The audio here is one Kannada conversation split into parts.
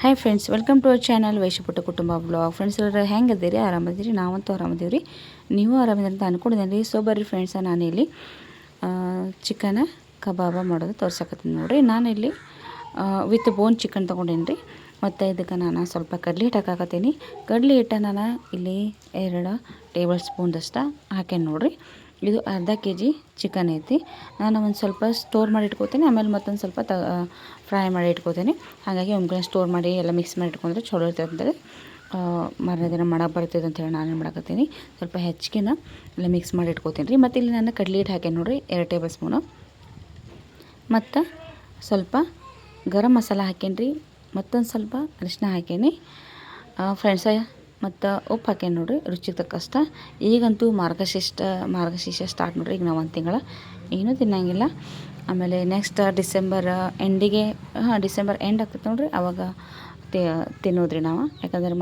Hi friends welcome to our channel ವೈಶಪುಟ್ಟ ಕುಟುಂಬ ಬ್ಲಾಗ್ ಫ್ರೆಂಡ್ಸ್ ಎಲ್ಲರೂ ಹೆಂಗದಿರಿ ಆರಾಮದಿರಿ? ನಾವಂತೂ ಆರಾಮದೀವಿ ರೀ ನೀವು ಆರಾಮದಿರಿ ಅಂತ ರೀ ಸೊ ಬರ್ರಿ ಫ್ರೆಂಡ್ಸ ನಾನಿಲ್ಲಿ ಚಿಕನ ಕಬಾಬ ಮಾಡೋದು ತೋರ್ಸಕತ್ತೀನಿ ನೋಡಿರಿ. ಇಲ್ಲಿ ವಿತ್ ಬೋನ್ ಚಿಕನ್ ತೊಗೊಂಡೇನಿ ರೀ ಮತ್ತು ಇದಕ್ಕೆ ನಾನು ಸ್ವಲ್ಪ ಕಡಲೆ ಹಿಟ್ಟು ಹಾಕಾಕತ್ತೀನಿ ಕಡಲೆ ಹಿಟ್ಟು ನಾನು ಇಲ್ಲಿ ಎರಡು ಟೇಬಲ್ ಸ್ಪೂನ್ದಷ್ಟು ಹಾಕೇನಿ ನೋಡಿರಿ. ಇದು ಅರ್ಧ ಕೆ ಜಿ ಚಿಕನ್ ಐತಿ. ನಾನು ಒಂದು ಸ್ವಲ್ಪ ಸ್ಟೋರ್ ಮಾಡಿ ಇಟ್ಕೋತೀನಿ. ಆಮೇಲೆ ಮತ್ತೊಂದು ಸ್ವಲ್ಪ ತ ಫ್ರೈ ಮಾಡಿ ಇಟ್ಕೋತೀನಿ. ಹಾಗಾಗಿ ಒಮ್ಗೆ ಸ್ಟೋರ್ ಮಾಡಿ ಎಲ್ಲ ಮಿಕ್ಸ್ ಮಾಡಿ ಇಟ್ಕೊಂಡ್ರೆ ಚಲೋ ಇರ್ತದೆ ಅಂತೇಳಿ ಮಾರನೇ ದಿನ ಮಾಡಕ್ಕೆ ಬರ್ತದೆ ಅಂತೇಳಿ ನಾನು ಮಾಡಕತ್ತೀನಿ. ಸ್ವಲ್ಪ ಹೆಚ್ಚಿಗೆನ ಎಲ್ಲ ಮಿಕ್ಸ್ ಮಾಡಿ ಇಟ್ಕೋತೀನಿ ರೀ. ಮತ್ತು ಇಲ್ಲಿ ನಾನು ಕಡ್ಲಿ ಹಿಟ್ಟು ಹಾಕೇನಿ ನೋಡಿರಿ, ಎರಡು ಟೇಬಲ್ ಸ್ಪೂನು ಮತ್ತು ಸ್ವಲ್ಪ ಗರಂ ಮಸಾಲ ಹಾಕೇನಿ ರೀ. ಮತ್ತೊಂದು ಸ್ವಲ್ಪ ಅರಿಶಿನ ಹಾಕೇನಿ ಫ್ರೆಂಡ್ಸ ಮತ್ತು ಉಪ್ಪು ಹಾಕೇನಿ ನೋಡಿರಿ, ರುಚಿಗೆ ತಕ್ಕಷ್ಟ ಈಗಂತೂ ಮಾರ್ಗಶಿಷ್ಟ ಮಾರ್ಗಶೀರ್ಷ ಸ್ಟಾರ್ಟ್ ನೋಡಿರಿ, ಈಗ ನಾವು ಒಂದು ತಿಂಗಳ ಏನೂ ತಿನ್ನಂಗಿಲ್ಲ. ಆಮೇಲೆ ನೆಕ್ಸ್ಟ್ ಡಿಸೆಂಬರ್ ಎಂಡಿಗೆ ಹಾಂ ಡಿಸೆಂಬರ್ ಎಂಡ್ ಆಗ್ತೈತೆ ನೋಡಿರಿ, ಅವಾಗ ತಿನ್ನೋದ್ರಿ ನಾವು. ಯಾಕಂದ್ರೆ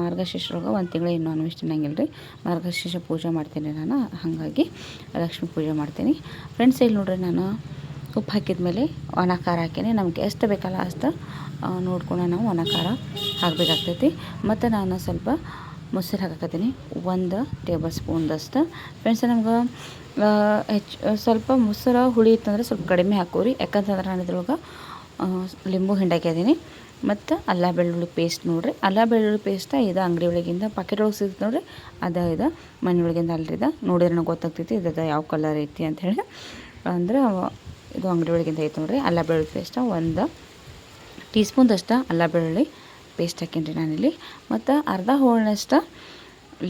ರೋಗ ಒಂದು ತಿಂಗಳು ಏನು ನಾನ್ ತಿನ್ನಂಗಿಲ್ಲ ರೀ ಮಾರ್ಗಶಿಷ್ಯ ಪೂಜೆ ಮಾಡ್ತೀನಿ ನಾನು, ಹಾಗಾಗಿ ಲಕ್ಷ್ಮಿ ಪೂಜೆ ಮಾಡ್ತೀನಿ. ಫ್ರೆಂಡ್ಸ್ ಇಲ್ಲಿ ನೋಡ್ರಿ ನಾನು ಉಪ್ಪು ಹಾಕಿದ ಮೇಲೆ ಒಣ ಖಾರ ಹಾಕೀನಿ ನಮಗೆ ಎಷ್ಟು ಬೇಕಲ್ಲ ಅಷ್ಟು ನೋಡ್ಕೊಂಡು ನಾವು ಒಣ ಖಾರ ಹಾಕಬೇಕಾಗ್ತೈತಿ. ಮತ್ತು ನಾನು ಸ್ವಲ್ಪ ಮೊಸರು ಹಾಕಕತ್ತೀನಿ. ಒಂದು ಟೇಬಲ್ ಸ್ಪೂನ್ದಷ್ಟು ಫ್ರೆಂಡ್ಸ್ ನಮ್ಗೆ ಹೆಚ್ಚು ಸ್ವಲ್ಪ ಮೊಸರು ಹುಳಿ ಇತ್ತಂದ್ರೆ ಸ್ವಲ್ಪ ಕಡಿಮೆ ಹಾಕೋರಿ. ಯಾಕಂತಂದ್ರೆ ನಾನು ಇದ್ರೊಳಗೆ ಲಿಂಬು ಹಿಂಡಾಕಿದ್ದೀನಿ ಮತ್ತು ಅಲ್ಲ ಬೆಳ್ಳುಳ್ಳಿ ಪೇಸ್ಟ್ ನೋಡಿರಿ. ಅಲ್ಲ ಬೆಳ್ಳುಳ್ಳಿ ಪೇಸ್ಟ ಇದು ಅಂಗಡಿ ಒಳಗಿಂದ ಪಾಕೆಟ್ ಒಳಗೆ ಸಿಗುತ್ತೆ ನೋಡಿರಿ. ಅದ ಇದು ಮನೆ ಒಳಗಿಂದ ಅಲ್ರಿದ ನೋಡಿದ್ರೆ ಗೊತ್ತಾಗ್ತೈತಿ ಇದ ಯಾವ ಕಲರ್ ಐತಿ ಅಂತ ಹೇಳಿ. ಅಂದ್ರೆ ಇದು ಅಂಗಡಿ ಒಳಗಿಂದ ಐತೆ ನೋಡಿರಿ. ಅಲ್ಲ ಬೆಳ್ಳುಳ್ಳಿ ಪೇಸ್ಟ ಒಂದು ಟೀ ಸ್ಪೂನ್ದಷ್ಟು ಅಲ್ಲ ಬೆಳ್ಳುಳ್ಳಿ. ಪೇಸ್ಟ್ ಹಾಕೀನಿ ನಾನಿಲ್ಲಿ. ಮತ್ತು ಅರ್ಧ ಹೋಳಿನಷ್ಟು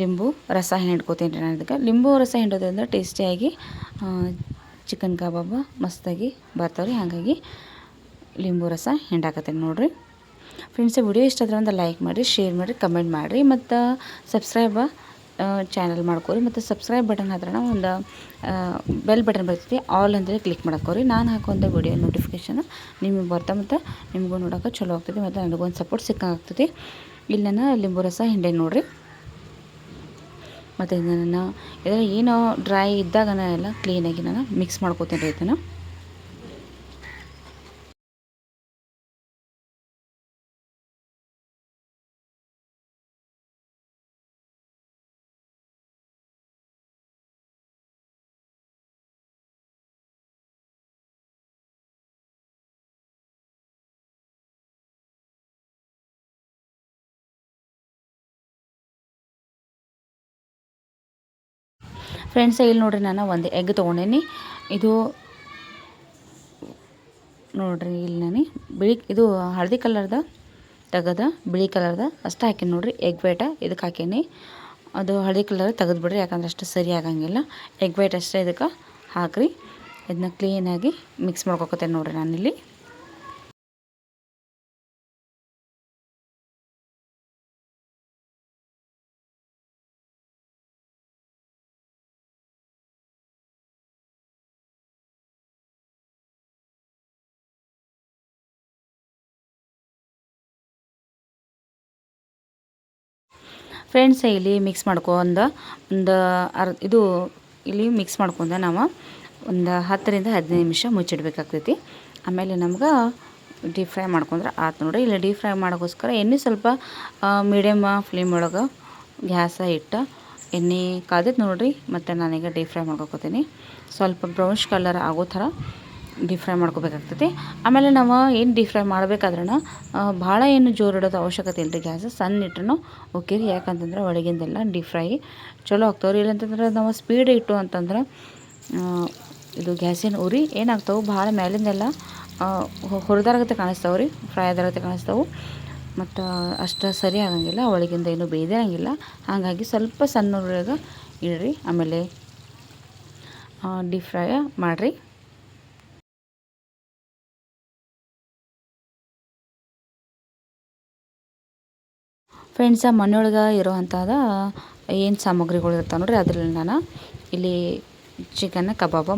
ಲಿಂಬು ರಸ ಹಿಂಡ್ಕೋತೀನಿ ರೀ ನಾನು ಇದಕ್ಕೆ. ಲಿಂಬು ರಸ ಹಿಂಡೋದ್ರಿಂದ ಟೇಸ್ಟಿಯಾಗಿ ಚಿಕನ್ ಕಬಾಬ ಮಸ್ತಾಗಿ ಬರ್ತಾವೆ ರೀ ಹಾಗಾಗಿ ಲಿಂಬು ರಸ ಹಿಂಡಾಕತ್ತೀನಿ ನೋಡಿರಿ. ಫ್ರೆಂಡ್ಸ್ ವಿಡಿಯೋ ಇಷ್ಟ ಆದ್ರೆ ಒಂದು ಲೈಕ್ ಮಾಡಿರಿ ಶೇರ್ ಮಾಡಿರಿ ಕಮೆಂಟ್ ಮಾಡಿರಿ. ಮತ್ತು ಸಬ್ಸ್ಕ್ರೈಬ ಚಾನಲ್ ಮಾಡ್ಕೋರಿ. ಮತ್ತು ಸಬ್ಸ್ಕ್ರೈಬ್ ಬಟನ್ ಹತ್ರ ಒಂದು ಬೆಲ್ ಬಟನ್ ಬರ್ತೈತಿ ಆಲ್ ಅಂದರೆ ಕ್ಲಿಕ್ ಮಾಡ್ಕೋರಿ. ನಾನು ಹಾಕುವಂಥ ವಿಡಿಯೋ ನೋಟಿಫಿಕೇಷನ್ ನಿಮಗೆ ಬರ್ತಾ ಮತ್ತು ನಿಮಗೂ ನೋಡೋಕೆ ಚಲೋ ಆಗ್ತೈತಿ ಮತ್ತು ನನಗೊಂದು ಸಪೋರ್ಟ್ ಸಿಕ್ಕಾಗ್ತೈತಿ. ಇಲ್ಲಿ ನಾನು ಲಿಂಬು ರಸ ಹಿಂಡೆ ನೋಡಿರಿ. ಮತ್ತು ಇದನ್ನು ಇದರ ಏನು ಡ್ರೈ ಇದ್ದಾಗ ಎಲ್ಲ ಕ್ಲೀನಾಗಿ ನಾನು ಮಿಕ್ಸ್ ಮಾಡ್ಕೋತೀನಿ ರೀ ಇದನ್ನು. ಫ್ರೆಂಡ್ಸ್ ಇಲ್ಲಿ ನೋಡ್ರಿ ನಾನು ಒಂದು ಎಗ್ ತೊಗೊಂಡೇನಿ. ಇದು ನೋಡ್ರಿ ಇಲ್ಲಿ ನಾನು ಬಿಳಿ ಇದು ಹಳದಿ ಕಲರ್ದ ತೆಗದ ಬಿಳಿ ಕಲರ್ದ ಅಷ್ಟು ಹಾಕೀನಿ ನೋಡ್ರಿ ಎಗ್ ವೈಟ ಇದಕ್ಕೆ ಹಾಕೀನಿ. ಅದು ಹಳದಿ ಕಲರ್ ತೆಗೆದ್ಬಿಡ್ರಿ ಯಾಕಂದ್ರೆ ಅಷ್ಟು ಸರಿ ಆಗಂಗಿಲ್ಲ. ಎಗ್ ವೈಟ್ ಅಷ್ಟೇ ಇದಕ್ಕೆ ಹಾಕ್ರಿ. ಇದನ್ನ ಕ್ಲೀನಾಗಿ ಮಿಕ್ಸ್ ಮಾಡ್ಕೊತೇನೆ ನೋಡ್ರಿ ನಾನಿಲ್ಲಿ. ಫ್ರೆಂಡ್ಸ್ ಇಲ್ಲಿ ಮಿಕ್ಸ್ ಮಾಡ್ಕೊಂಡು ಒಂದು ಅರ್, ಇದು ಇಲ್ಲಿ ಮಿಕ್ಸ್ ಮಾಡ್ಕೊಂಡು ನಾವು ಒಂದು ಹತ್ತರಿಂದ ಹದಿನೈದು ನಿಮಿಷ ಮುಚ್ಚಿಡ್ಬೇಕಾಗ್ತೈತಿ. ಆಮೇಲೆ ನಮ್ಗೆ ಡೀಪ್ ಫ್ರೈ ಮಾಡ್ಕೊಂಡ್ರೆ ಆತು ನೋಡಿ ಇಲ್ಲಿ ಡೀಪ್ ಫ್ರೈ ಮಾಡೋಕ್ಕೋಸ್ಕರ ಎಣ್ಣೆ ಸ್ವಲ್ಪ ಮೀಡಿಯಮ್ ಫ್ಲೇಮ್ ಒಳಗೆ ಗ್ಯಾಸ ಇಟ್ಟು ಎಣ್ಣೆ ಕಾದೈತೆ ನೋಡಿರಿ. ಮತ್ತು ನಾನೀಗ ಡೀಪ್ ಫ್ರೈ ಮಾಡ್ಕೊತೀನಿ. ಸ್ವಲ್ಪ ಬ್ರೌನಿಷ್ ಕಲರ್ ಆಗೋ ಥರ ಡೀಪ್ ಫ್ರೈ ಮಾಡ್ಕೋಬೇಕಾಗ್ತೈತಿ ಆಮೇಲೆ ನಾವು ಏನು ಡೀಪ್ ಫ್ರೈ ಮಾಡಬೇಕಾದ್ರೂ ಭಾಳ ಏನು ಜೋರು ಇಡೋದು ಅವಶ್ಯಕತೆ ಇಲ್ಲ ರೀ ಗ್ಯಾಸ್. ಸಣ್ಣ ಇಟ್ಟರೂ ಓಕೆ ರೀ, ಯಾಕಂತಂದ್ರೆ ಒಳಗಿಂದೆಲ್ಲ ಡೀಪ್ ಫ್ರೈ ಚಲೋ ಆಗ್ತಾವೆ ರೀ ಇಲ್ಲಂತಂದ್ರೆ ನಾವು ಸ್ಪೀಡ್ ಇಟ್ಟು ಅಂತಂದ್ರೆ ಇದು ಗ್ಯಾಸಿನ ಉರಿ ಏನಾಗ್ತವೆ, ಭಾಳ ಮೇಲಿಂದೆಲ್ಲ ಹೊರದಾರಗತೆ ಕಾಣಿಸ್ತಾವೆ ರೀ ಫ್ರೈ ಆದಾರಗತೆ ಕಾಣಿಸ್ತಾವೆ. ಮತ್ತು ಅಷ್ಟು ಸರಿ ಆಗಂಗಿಲ್ಲ, ಒಳಗಿಂದ ಏನು ಬೇದಿರಂಗಿಲ್ಲ ಹಾಗಾಗಿ ಸ್ವಲ್ಪ ಸಣ್ಣ ಉರಿಯಾಗ ಇಡ್ರಿ. ಆಮೇಲೆ ಡೀಪ್ ಫ್ರೈ ಮಾಡಿರಿ. ಫ್ರೆಂಡ್ಸ ಮನೆಯೊಳಗೆ ಇರೋವಂಥದ ಏನು ಸಾಮಗ್ರಿಗಳು ಇರ್ತಾವೆ ನೋಡ್ರಿ, ಅದರಲ್ಲಿ ನಾನು ಇಲ್ಲಿ ಚಿಕನ್ನ ಕಬಾಬ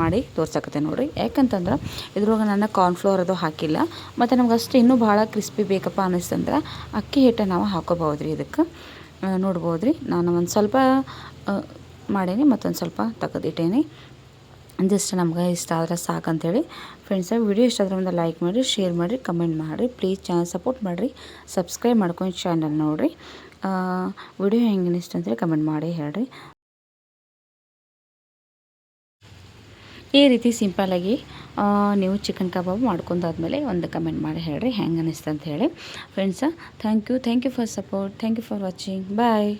ಮಾಡಿ ತೋರ್ಸಕತ್ತೆ ನೋಡಿರಿ. ಯಾಕಂತಂದ್ರೆ ಇದ್ರೊಳಗೆ ನಾನು ಕಾರ್ನ್ಫ್ಲೋರ್ ಅದು ಹಾಕಿಲ್ಲ, ಮತ್ತು ನಮ್ಗೆ ಅಷ್ಟು ಇನ್ನೂ ಭಾಳ ಕ್ರಿಸ್ಪಿ ಬೇಕಪ್ಪ ಅನ್ನಿಸ್ತಂದ್ರೆ ಅಕ್ಕಿ ಹಿಟ್ಟು ನಾವು ಹಾಕೋಬಹುದು ರೀ ಇದಕ್ಕೆ. ನೋಡ್ಬೋದು ರೀ ನಾನು ಒಂದು ಸ್ವಲ್ಪ ಮಾಡೇನಿ ಮತ್ತೊಂದು ಸ್ವಲ್ಪ ತೆಗೆದಿಟ್ಟೇನಿ. ಒಂದಿಷ್ಟು ನಮ್ಗೆ ಇಷ್ಟ ಆದರೆ ಸಾಕಂತೇಳಿ. ಫ್ರೆಂಡ್ಸ ವಿಡಿಯೋ ಇಷ್ಟ ಆದರೆ ಒಂದು ಲೈಕ್ ಮಾಡಿರಿ ಶೇರ್ ಮಾಡಿರಿ ಕಮೆಂಟ್ ಮಾಡಿರಿ. ಪ್ಲೀಸ್ ಚಾನಲ್ ಸಪೋರ್ಟ್ ಮಾಡಿರಿ. ಸಬ್ಸ್ಕ್ರೈಬ್ ಮಾಡ್ಕೊಂಡು ಚಾನಲ್ ನೋಡಿರಿ. ವಿಡಿಯೋ ಹೆಂಗೆ ಇಷ್ಟ ಅಂತೇಳಿ ಕಮೆಂಟ್ ಮಾಡಿ ಹೇಳ್ರಿ. ಈ ರೀತಿ ಸಿಂಪಲ್ಲಾಗಿ ನೀವು ಚಿಕನ್ ಕಬಾಬ್ ಮಾಡ್ಕೊಂಡಾದ್ಮೇಲೆ ಒಂದು ಕಮೆಂಟ್ ಮಾಡಿ ಹೇಳ್ರಿ ಹೆಂಗೆ ಅನಿಸ್ತು ಅಂತ ಹೇಳಿ. Friends thank you thank you for support thank you for watching bye